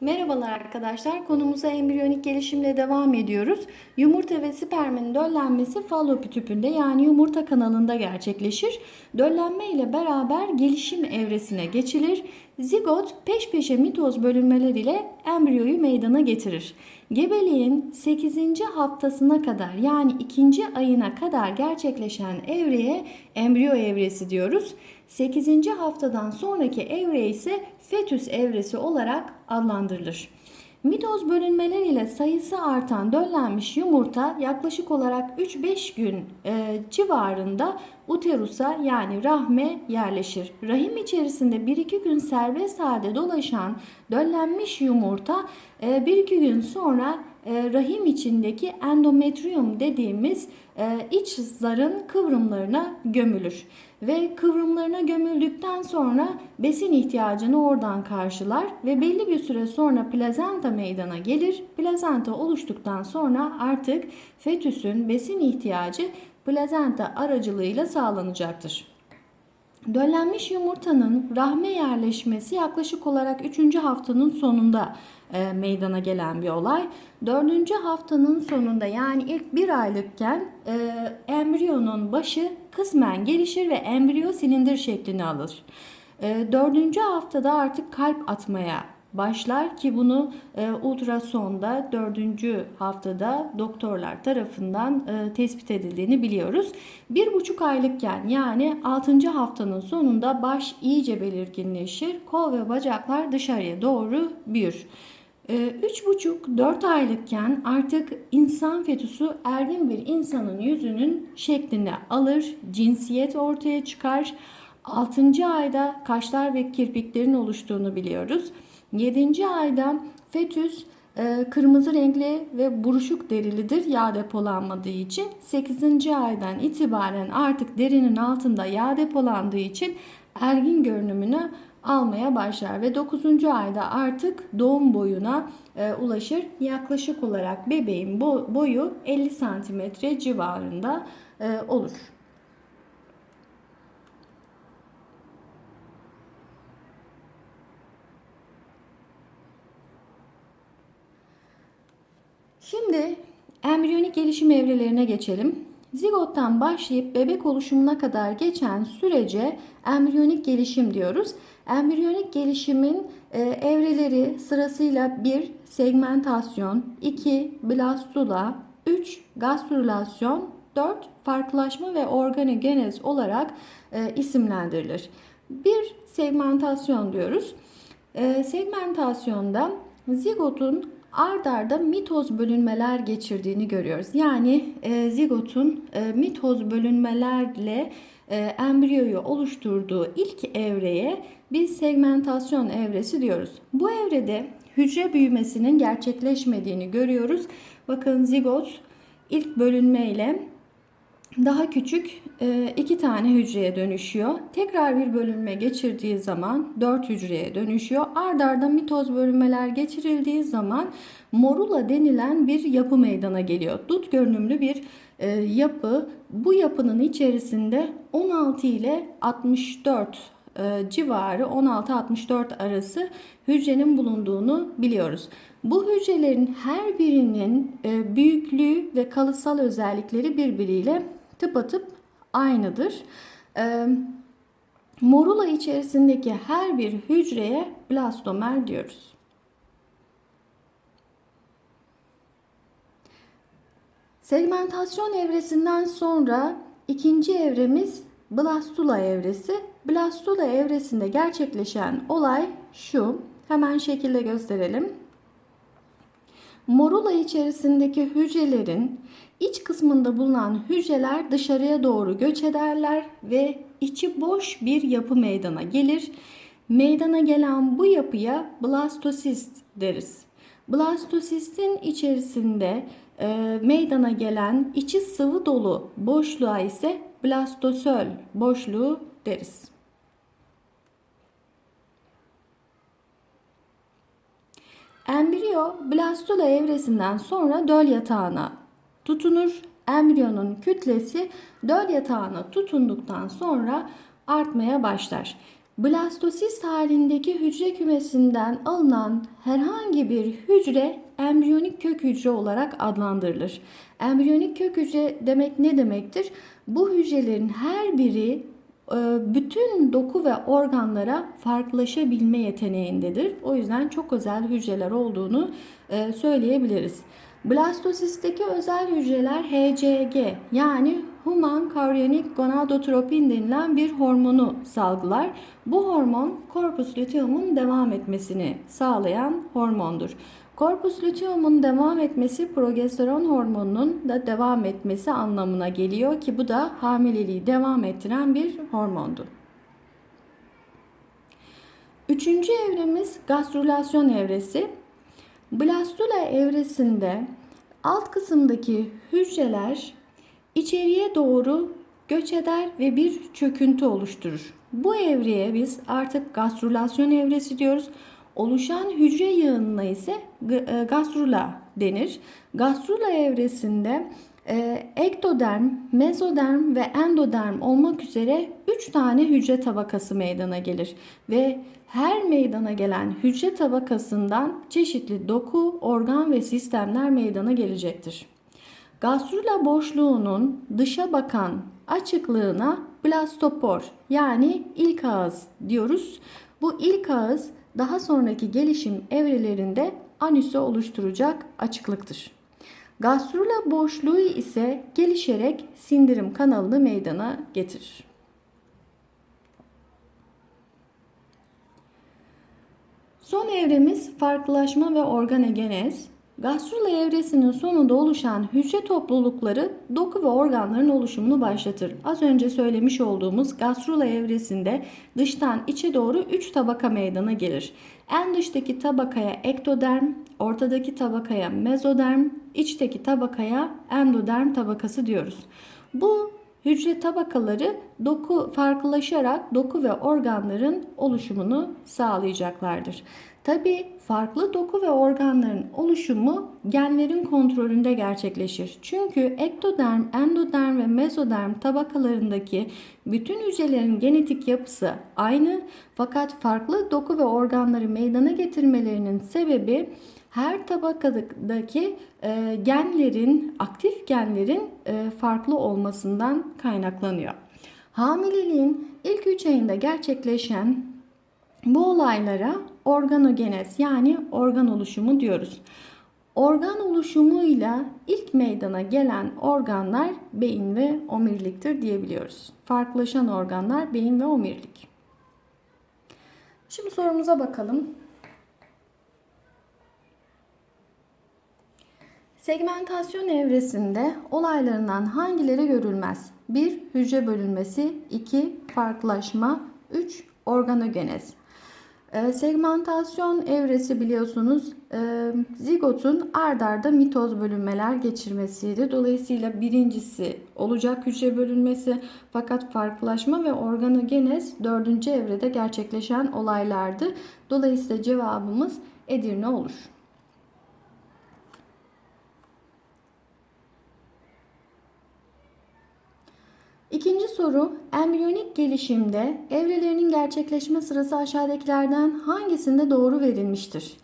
Merhabalar arkadaşlar. Konumuza embriyonik gelişimle devam ediyoruz. Yumurta ve spermin döllenmesi fallopi tüpünde yani yumurta kanalında gerçekleşir. Döllenme ile beraber gelişim evresine geçilir. Zigot peş peşe mitoz bölünmeler ile embriyoyu meydana getirir. Gebeliğin 8. haftasına kadar yani 2. ayına kadar gerçekleşen evreye embriyo evresi diyoruz. 8. haftadan sonraki evre ise fetüs evresi olarak adlandırılır. Mitoz bölünmeler ile sayısı artan döllenmiş yumurta yaklaşık olarak 3-5 gün e, civarında uterusa yani rahme yerleşir. Rahim içerisinde 1-2 gün serbest halde dolaşan döllenmiş yumurta e, 1-2 gün sonra rahim içindeki endometrium dediğimiz e, iç zarın kıvrımlarına gömülür. Ve kıvrımlarına gömüldükten sonra besin ihtiyacını oradan karşılar ve belli bir süre sonra plazenta meydana gelir. Plazenta oluştuktan sonra artık fetüsün besin ihtiyacı plazenta aracılığıyla sağlanacaktır. Döllenmiş yumurtanın rahme yerleşmesi yaklaşık olarak 3. haftanın sonunda e, meydana gelen bir olay. 4. haftanın sonunda yani ilk bir aylıkken e, embriyonun başı kısmen gelişir ve embriyo silindir şeklini alır. E, 4. haftada artık kalp atmaya başlar ki bunu e, ultrasonda 4. haftada doktorlar tarafından e, tespit edildiğini biliyoruz. Bir buçuk aylıkken yani 6. haftanın sonunda baş iyice belirginleşir. Kol ve bacaklar dışarıya doğru büyür. 3,5-4 aylıkken artık insan fetüsü ergin bir insanın yüzünün şeklini alır, cinsiyet ortaya çıkar. 6. ayda kaşlar ve kirpiklerin oluştuğunu biliyoruz. 7. ayda fetüs e, kırmızı renkli ve buruşuk derilidir yağ depolanmadığı için. 8. aydan itibaren artık derinin altında yağ depolandığı için ergin görünümünü almaya başlar ve 9. ayda artık doğum boyuna e, ulaşır. Yaklaşık olarak bebeğin boyu 50 santimetre civarında e, olur. Şimdi embriyonik gelişim evrelerine geçelim. Zigottan başlayıp bebek oluşumuna kadar geçen sürece embriyonik gelişim diyoruz. Embriyonik gelişimin e, evreleri sırasıyla 1 segmentasyon, 2 blastula, 3 gastrülasyon, 4 farklılaşma ve organogenez olarak e, isimlendirilir. Bir segmentasyon diyoruz. E, segmentasyonda zigotun ard arda mitoz bölünmeler geçirdiğini görüyoruz. Yani e, zigotun e, mitoz bölünmelerle e, embriyoyu oluşturduğu ilk evreye biz segmentasyon evresi diyoruz. Bu evrede hücre büyümesinin gerçekleşmediğini görüyoruz. Bakın zigot ilk bölünme ile daha küçük e, iki tane hücreye dönüşüyor. Tekrar bir bölünme geçirdiği zaman dört hücreye dönüşüyor. Ard arda mitoz bölünmeler geçirildiği zaman morula denilen bir yapı meydana geliyor. Dut görünümlü bir e, yapı. Bu yapının içerisinde 16 ile 64 e, civarı 16-64 arası hücrenin bulunduğunu biliyoruz. Bu hücrelerin her birinin büyüklüğü ve kalıtsal özellikleri birbiriyle tıpatıp aynıdır. E, morula içerisindeki her bir hücreye blastomer diyoruz. Segmentasyon evresinden sonra ikinci evremiz blastula evresi. Blastula evresinde gerçekleşen olay şu. Hemen şekilde gösterelim. Morula içerisindeki hücrelerin iç kısmında bulunan hücreler dışarıya doğru göç ederler ve içi boş bir yapı meydana gelir. Meydana gelen bu yapıya blastosist deriz. Blastosistin içerisinde e, meydana gelen içi sıvı dolu boşluğa ise blastosöl boşluğu deriz. Embriyo blastula evresinden sonra döl yatağına tutunur. Embriyonun kütlesi döl yatağına tutunduktan sonra artmaya başlar. Blastosist halindeki hücre kümesinden alınan herhangi bir hücre embriyonik kök hücre olarak adlandırılır. Embriyonik kök hücre demek ne demektir? Bu hücrelerin her biri bütün doku ve organlara farklılaşabilme yeteneğindedir. O yüzden çok özel hücreler olduğunu e, söyleyebiliriz. Blastosistteki özel hücreler HCG yani Human Chorionic Gonadotropin denilen bir hormonu salgılar. Bu hormon korpus luteum'un devam etmesini sağlayan hormondur. Korpus luteum'un devam etmesi progesteron hormonunun da devam etmesi anlamına geliyor ki bu da hamileliği devam ettiren bir hormondu. Üçüncü evremiz gastrülasyon evresi. Blastula evresinde alt kısımdaki hücreler içeriye doğru göç eder ve bir çöküntü oluşturur. Bu evreye biz artık gastrülasyon evresi diyoruz. Oluşan hücre yığınına ise e, gastrula denir. Gastrula evresinde e, ektoderm, mezoderm ve endoderm olmak üzere 3 tane hücre tabakası meydana gelir ve her meydana gelen hücre tabakasından çeşitli doku, organ ve sistemler meydana gelecektir. Gastrula boşluğunun dışa bakan açıklığına blastopor yani ilk ağız diyoruz. Bu ilk ağız daha sonraki gelişim evrelerinde anüsü oluşturacak açıklıktır. Gastrula boşluğu ise gelişerek sindirim kanalını meydana getirir. Son evremiz farklılaşma ve organogenez. Gastrula evresinin sonunda oluşan hücre toplulukları doku ve organların oluşumunu başlatır. Az önce söylemiş olduğumuz gastrula evresinde dıştan içe doğru 3 tabaka meydana gelir. En dıştaki tabakaya ektoderm, ortadaki tabakaya mezoderm, içteki tabakaya endoderm tabakası diyoruz. Bu hücre tabakaları doku farklılaşarak doku ve organların oluşumunu sağlayacaklardır. Tabi farklı doku ve organların oluşumu genlerin kontrolünde gerçekleşir. Çünkü ektoderm, endoderm ve mezoderm tabakalarındaki bütün hücrelerin genetik yapısı aynı fakat farklı doku ve organları meydana getirmelerinin sebebi her tabakadaki e, genlerin, aktif genlerin e, farklı olmasından kaynaklanıyor. Hamileliğin ilk 3 ayında gerçekleşen bu olaylara organogenez yani organ oluşumu diyoruz. Organ oluşumuyla ilk meydana gelen organlar beyin ve omuriliktir diyebiliyoruz. Farklılaşan organlar beyin ve omurilik. Şimdi sorumuza bakalım. Segmentasyon evresinde olaylarından hangileri görülmez? 1. Hücre bölünmesi 2. Farklılaşma 3. Organogenez e, segmentasyon evresi biliyorsunuz e, zigotun ard arda mitoz bölünmeler geçirmesiydi. Dolayısıyla birincisi olacak hücre bölünmesi fakat farklılaşma ve organogenez dördüncü evrede gerçekleşen olaylardı. Dolayısıyla cevabımız Edirne olur. İkinci soru, embriyonik gelişimde evrelerinin gerçekleşme sırası aşağıdakilerden hangisinde doğru verilmiştir?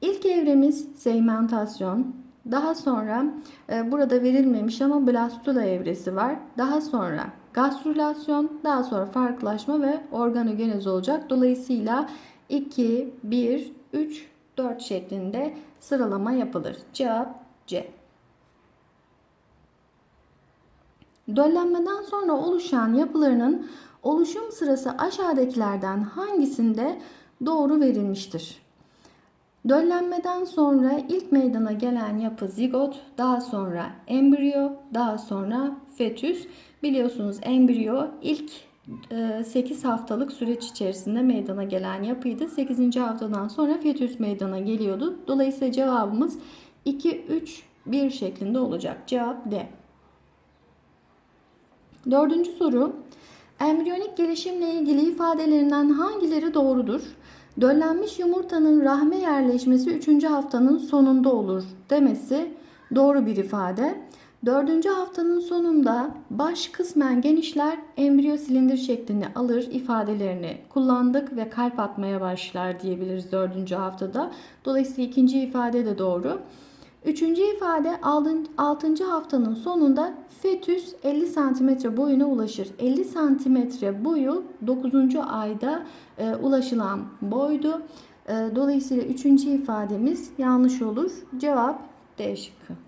İlk evremiz segmentasyon, daha sonra e, burada verilmemiş ama blastula evresi var. Daha sonra gastrülasyon, daha sonra farklılaşma ve organogenez olacak. Dolayısıyla 2, 1, 3, 4 şeklinde sıralama yapılır. Cevap C. Döllenmeden sonra oluşan yapılarının oluşum sırası aşağıdakilerden hangisinde doğru verilmiştir? Döllenmeden sonra ilk meydana gelen yapı zigot, daha sonra embriyo, daha sonra fetüs. Biliyorsunuz embriyo ilk 8 e, haftalık süreç içerisinde meydana gelen yapıydı. 8. haftadan sonra fetüs meydana geliyordu. Dolayısıyla cevabımız 2, 3, 1 şeklinde olacak. Cevap D. Dördüncü soru. Embriyonik gelişimle ilgili ifadelerinden hangileri doğrudur? Döllenmiş yumurtanın rahme yerleşmesi 3. haftanın sonunda olur demesi doğru bir ifade. Dördüncü haftanın sonunda baş kısmen genişler, embriyo silindir şeklini alır ifadelerini kullandık ve kalp atmaya başlar diyebiliriz dördüncü haftada. Dolayısıyla ikinci ifade de doğru. Üçüncü ifade 6. haftanın sonunda fetüs 50 santimetre boyuna ulaşır. 50 santimetre boyu 9. ayda e, ulaşılan boydu. E, dolayısıyla üçüncü ifademiz yanlış olur. Cevap D şıkkı.